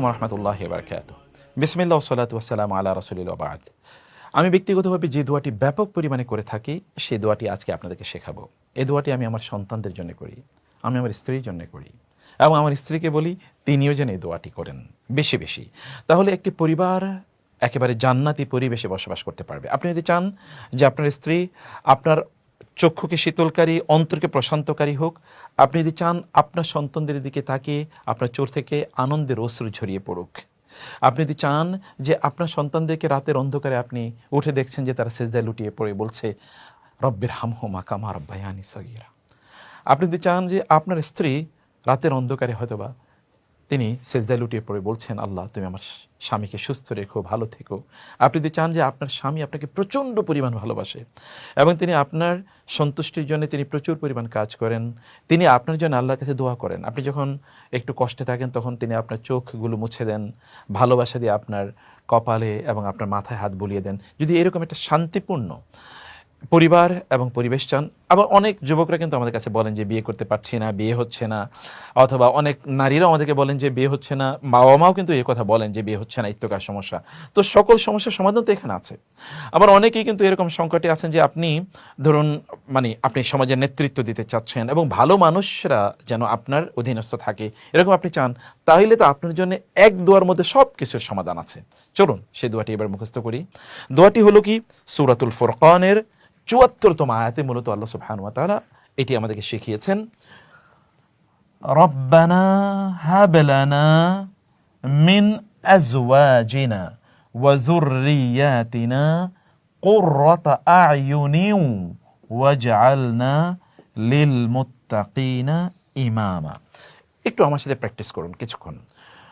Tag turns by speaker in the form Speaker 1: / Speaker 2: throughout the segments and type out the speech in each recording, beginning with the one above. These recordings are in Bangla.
Speaker 1: আলাইকুম রহমতুল্লাহ বারকাত বিসমিল্লা সালাত ওয়াসালাম আল্লাহ রসুলিল বাদ। আমি ব্যক্তিগতভাবে যে দোয়াটি ব্যাপক পরিমাণে করে থাকি সেই দোয়াটি আজকে আপনাদেরকে শেখাবো। এই দোয়াটি আমি আমার সন্তানদের জন্য করি, আমি আমার স্ত্রীর জন্য করি এবং আমার স্ত্রীকে বলি, তিনিও যেন এই দোয়াটি করেন, বেশি বেশি। তাহলে একটি পরিবার একেবারে জান্নাতি পরিবেশে বসবাস করতে পারবে। আপনি যদি চান যে আপনার স্ত্রী আপনার চক্ষুকে শীতলকারী, অন্তরকে প্রশান্তকারী হোক, আপনি যদি চান আপনার সন্তানদের দিকে তাকিয়ে আপনার চোর থেকে আনন্দের অশ্রু ঝরিয়ে পড়ুক। আপনি যদি চান যে আপনার সন্তানদেরকে রাতের অন্ধকারে আপনি উঠে দেখছেন যে তারা সেজদায় লুটিয়ে পড়ে বলছে, রব্বের হামহো মাকামা রব্বায়ানি সগিরা। আপনি যদি চান যে আপনার স্ত্রী রাতের অন্ধকারে হয়তোবা তিনি সেজদায় লুটিয়ে পড়ে বলছেন, আল্লাহ, তুমি আমার স্বামীকে সুস্থ রেখো, ভালো থেকো। আপনি যদি চান যে আপনার স্বামী আপনাকে প্রচণ্ড পরিমাণ ভালোবাসে এবং তিনি আপনার সন্তুষ্টির জন্য তিনি প্রচুর পরিমাণ কাজ করেন, তিনি আপনার জন্য আল্লাহর কাছে দোয়া করেন। আপনি যখন একটু কষ্টে থাকেন, তখন তিনি আপনার চোখগুলো মুছে দেন, ভালোবাসা দিয়ে আপনার কপালে এবং আপনার মাথায় হাত বুলিয়ে দেন। যদি এরকম একটা শান্তিপূর্ণ পরিবার এবং পরিবেশ চান আবার অনেক যুবকরা কিন্তু আমাদের কাছে বলেন যে বিয়ে করতে পারছি না, বিয়ে হচ্ছে না। অথবা অনেক নারীরাও আমাদেরকে বলেন যে বিয়ে হচ্ছে না। বাবা মাও কিন্তু এই কথা বলেন যে বিয়ে হচ্ছে না ইত্যকার সমস্যা। তো সকল সমস্যার সমাধান তো এখানে আছে। আবার অনেকেই কিন্তু এরকম সংকটে আছেন যে আপনি ধরুন মানে আপনি সমাজের নেতৃত্ব দিতে চাচ্ছেন এবং ভালো মানুষরা যেন আপনার অধীনস্থ থাকে, এরকম আপনি চান, তাহলে তো আপনার জন্য এক দোয়ার মধ্যে সব কিছুর সমাধান আছে। চলুন, সেই দোয়াটি এবার মুখস্থ করি। দোয়াটি হলো কি? সুরাতুল ফুরকানের চুয়াত্তরতম আয়াতে মূলত আল্লাহ সুবহানাহু ওয়া তাআলা এটি আমাদেরকে শিখিয়েছেন। রব্বানা হাব লানা মিন আজওয়াজিনা ওয়া যুররিয়াতিনা কুররাতা আ'য়ুনিন ওয়াজআলনা লিল মুত্তাকিনা ইমামা। একটু আমার সাথে প্র্যাকটিস করুন কিছুক্ষণ।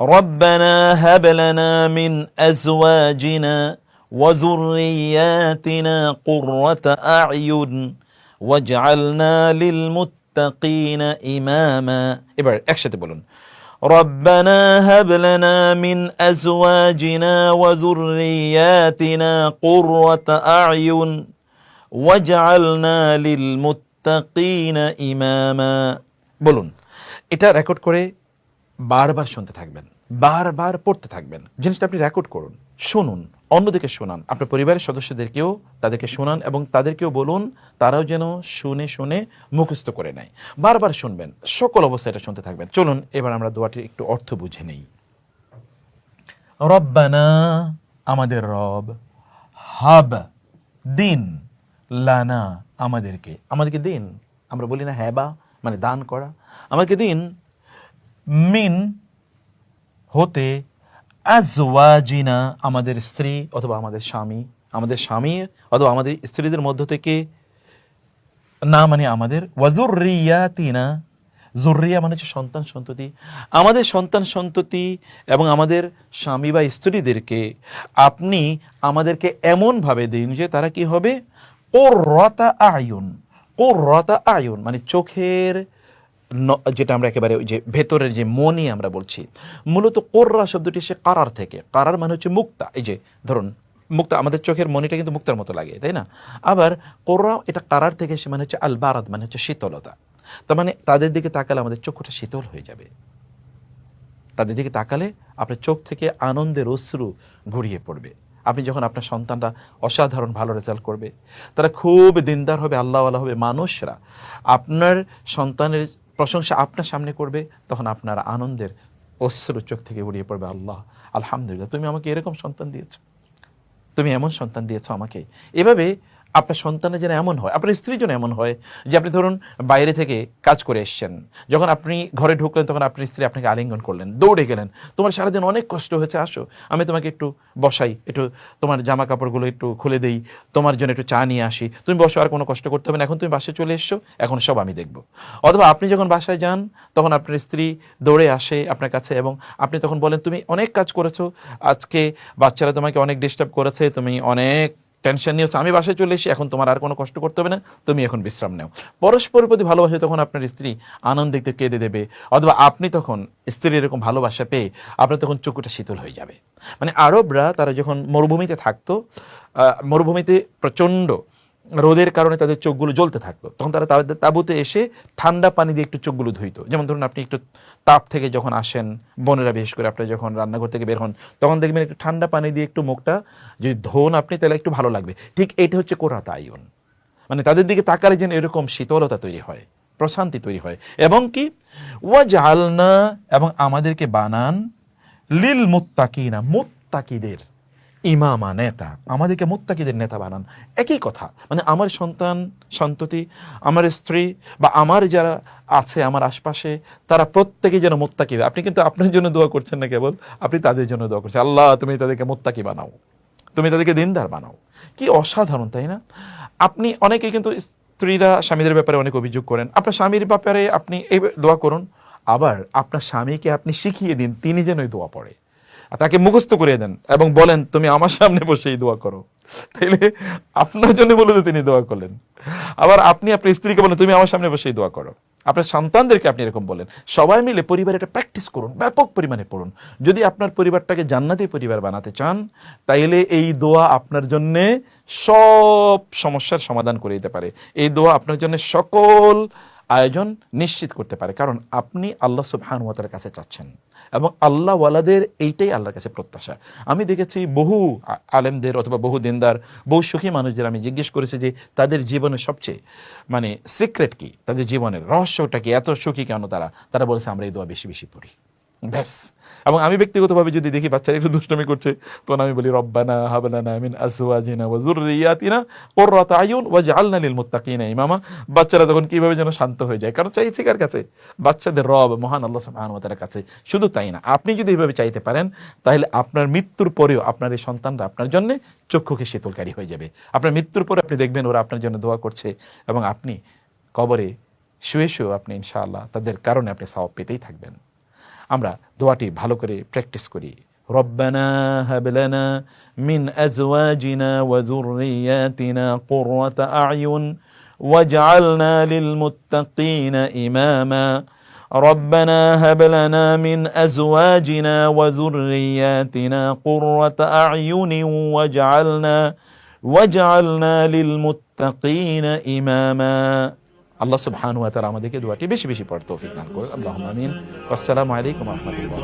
Speaker 1: ربنا هب لنا من ازواجنا وذرياتنا قرة اعين واجعلنا للمتقين اماما এবার একসাথে বলুন ربنا هب لنا من ازواجنا وذرياتنا قرة اعين واجعلنا للمتقين اماما বলুন এটা রেকর্ড করে বারবার শুনতে থাকবেন, বারবার পড়তে থাকবেন। জিনিসটা আপনি রেকর্ড করুন, শুনুন, অন্যদিকে শোনান। আপনার পরিবারের সদস্যদেরকেও তাদেরকে শোনান এবং তাদেরকেও বলুন, তারাও যেন শুনে শুনে মুখস্থ করে নেয়। বারবার শুনবেন, সকল অবস্থায় এটা শুনতে থাকবেন। চলুন, এবার আমরা দোয়াটির একটু অর্থ বুঝে নেই। রব্বানা, আমাদের রব, হাব, দিন লানা আমাদেরকে। আমাদেরকে দিন? আমরা বলি না হ্যাবা মানে দান করা। আমাকে দিন মিন হতে আজওয়াজিনা আমাদের স্ত্রী অথবা আমাদের স্বামী আমাদের স্বামী অথবা আমাদের স্ত্রীদের মধ্য থেকে, না মানে আমাদের ওয়াজুরিয়াতিনা জুরিয়া মানে হচ্ছে সন্তান সন্ততি। আমাদের সন্তান সন্ততি এবং আমাদের স্বামী বা স্ত্রীদেরকে আপনি আমাদেরকে এমনভাবে দিন যে তারা কি হবে? কোররতা আয়ুন কোররতা আয়ুন মানে চোখের যেটা আমরা একেবারে ওই যে ভেতরের যে মনি আমরা বলছি, মূলত কোররা শব্দটি সে কারার থেকে। কারার মানে হচ্ছে মুক্তা। এই যে, ধরুন, মুক্তা, আমাদের চোখের মনিটা কিন্তু মুক্তার মতো লাগে, তাই না? আবার কোররা, এটা কারার থেকে সে মানে হচ্ছে আল বারাদ মানে হচ্ছে শীতলতা। তার মানে তাদের দিকে তাকালে আমাদের চক্ষুটা শীতল হয়ে যাবে। তাদের দিকে তাকালে আপনার চোখ থেকে আনন্দের অশ্রু গড়িয়ে পড়বে। আপনি যখন আপনার সন্তানরা অসাধারণ ভালো রেজাল্ট করবে, তারা খুব দিনদার হবে, আল্লাহওয়ালা হবে মানুষরা। আপনার সন্তানের প্রশংসা আপনার সামনে করবে, তখন আপনার আনন্দের অশ্রু চোখ থেকে উড়িয়ে পড়বে আল্লাহ। আলহামদুলিল্লাহ, তুমি আমাকে এরকম সন্তান দিয়েছ। তুমি এমন সন্তান দিয়েছ আমাকে। এভাবে আপনার সন্তানের যেন এমন হয়, আপনার স্ত্রীর জন্য এমন হয় যে আপনি ধরুন বাইরে থেকে কাজ করে এসছেন। যখন আপনি ঘরে ঢুকলেন, তখন আপনার স্ত্রী আপনাকে আলিঙ্গন করলেন, দৌড়ে গেলেন। তোমার সারাদিন অনেক কষ্ট হয়েছে, আসো, আমি তোমাকে একটু বসাই, একটু তোমার জামা কাপড়গুলো একটু খুলে দেই, তোমার জন্য একটু চা নিয়ে আসি। তুমি বসো, আর কোনো কষ্ট করতে হবে না, এখন তুমি বাসায় চলে এসছো, এখন সব আমি দেখব। অথবা আপনি যখন বাসায় যান, তখন আপনার স্ত্রী দৌড়ে আসে আপনার কাছে এবং আপনি তখন বলেন, তুমি অনেক কাজ করেছ, আজকে বাচ্চারা তোমাকে অনেক ডিস্টার্ব করেছে, তুমি অনেক টেনশন নিয়েছো, আমি বাসায় চলে এসে এখন তোমার আর কোনো কষ্ট করতে হবে না, তুমি এখন বিশ্রাম নাও। পরস্পরের প্রতি ভালোবাসে তখন আপনার স্ত্রী আনন্দ দেখতে কেঁদে দেবে, অথবা আপনি তখন স্ত্রী এরকম ভালোবাসা পেয়ে আপনার তখন চোখটা শীতল হয়ে যাবে। মানে আরবরা তারা যখন মরুভূমিতে থাকতো মরুভূমিতে প্রচণ্ড রোদের কারণে তাদের চোখগুলো জ্বলতে থাকতো। তখন তারা তাদের তাঁবুতে এসে ঠান্ডা পানি দিয়ে একটু চোখগুলো ধুইতো। যেমন ধরুন আপনি একটু তাপ থেকে যখন আসেন, বোনেরা বিশেষ করে আপনি যখন রান্নাঘর থেকে বের হন, তখন দেখবেন একটু ঠান্ডা পানি দিয়ে একটু মুখটা যদি ধোন আপনি, তাহলে একটু ভালো লাগবে। ঠিক এটা হচ্ছে কোরাত আয়ন। মানে তাদের দিকে তাকালে যেন এরকম শীতলতা তৈরি হয়, প্রশান্তি তৈরি হয়। এবং কি? ওয়া জালনা এবং আমাদেরকে বানান লিল মুত্তাকিনা, মুত্তাকিদের। ইমামা নেতা। আমাদেরকে মুত্তাকিদের নেতা বানান। একই কথা মানে আমার সন্তান, সন্ততি, আমার স্ত্রী বা আমার যারা আছে, আমার আশপাশে, তারা প্রত্যেকে যেন মোত্তাকি। আপনি কিন্তু আপনার জন্য দোয়া করছেন না কেবল, আপনি তাদের জন্য দোয়া করছেন। আল্লাহ, তুমি তাদেরকে মোত্তাকি বানাও। তুমি তাদেরকে দিনদার বানাও। কি অসাধারণ, তাই না? আপনি অনেকে কিন্তু স্ত্রীরা স্বামীদের ব্যাপারে অনেক অভিযোগ করেন। আপনার স্বামীর ব্যাপারে আপনি এই দোয়া করুন। আবার আপনার স্বামীকে আপনি শিখিয়ে দিন, তিনি যেন দোয়া পড়ে। তাকে মুখস্থ করে দেন এবং বলেন, তুমি আমার সামনে বসে এই দোয়া করো। তাইলে আপনার জন্য বলে তিনি দোয়া করলেন। আবার আপনি আপনার স্ত্রীকে বলেন, তুমি আমার সামনে বসে এই দোয়া করো। আপনার সন্তানদেরকে আপনি এরকম বলেন। সবাই মিলে পরিবার এটা প্র্যাকটিস করুন, ব্যাপক পরিমাণে পড়ুন। যদি আপনার পরিবারটাকে জান্নাতি পরিবার বানাতে চান, তাইলে এই দোয়া আপনার জন্যে সব সমস্যার সমাধান করে দিতে পারে। এই দোয়া আপনার জন্য সকল আয়োজন নিশ্চিত করতে পারে। কারণ আপনি আল্লাহ সুবহানুয়াতার কাছে চাচ্ছেন। এবং আল্লাহ ওয়ালাদের এইটাই আল্লাহর কাছে প্রত্যাশা। আমি দেখেছি বহু আলেমদের অথবা বহু দিনদার, বহু সুখী মানুষদের আমি জিজ্ঞেস করেছি যে তাদের জীবনের সবচেয়ে মানে সিক্রেট কি? তাদের জীবনের রহস্যটা কি? এত সুখী কেন তারা? তারা বলেছে, আমরা এই দোয়া বেশি বেশি পড়ি। ব্যাস। এবং আমি ব্যক্তিগতভাবে যদি দেখি বাচ্চারা একটু দুষ্টমি করছে, তখন আমি বলি, রব্বানা হাবলানা মিন আজওয়াজিনা ওয়া যুররিয়াতিনা কুররাতা আয়ুন ওয়াজআলনা লিল মুত্তাকিনা ইমামা। বাচ্চারা তখন কীভাবে যেন শান্ত হয়ে যায়? কারণ চাইছে কার কাছে? বাচ্চাদের রব, মহান আল্লাহ সুবহানাহু ওয়া তাআলার কাছে। শুধু তাই না, আপনি যদি এইভাবে চাইতে পারেন, তাহলে আপনার মৃত্যুর পরেও আপনার এই সন্তানরা আপনার জন্য চক্ষুকে শীতলকারী হয়ে যাবে। আপনার মৃত্যুর পরে আপনি দেখবেন ওরা আপনার জন্য দোয়া করছে এবং আপনি কবরে শুয়ে শুয়ে আপনি ইনশাআল্লাহ তাদের কারণে আপনি সওয়াব পেতেই থাকবেন। আমরা দোয়াটি ভালো করে প্র্যাকটিস করি ربنا هب لنا من أزواجنا وذرياتنا قرة أعين واجعلنا للمتقين إماما ربنا هب لنا من أزواجنا وذرياتنا قرة أعين واجعلنا واجعلنا للمتقين إماما আল্লাহ সুবহান ওয়া তাআলা আমাদেরকে দোয়াটি বেশি বেশি পড়তে তৌফিক দান করুন আল্লাহুম্মা আমিন। আসসালামু আলাইকুম ওয়া রাহমাতুল্লাহ।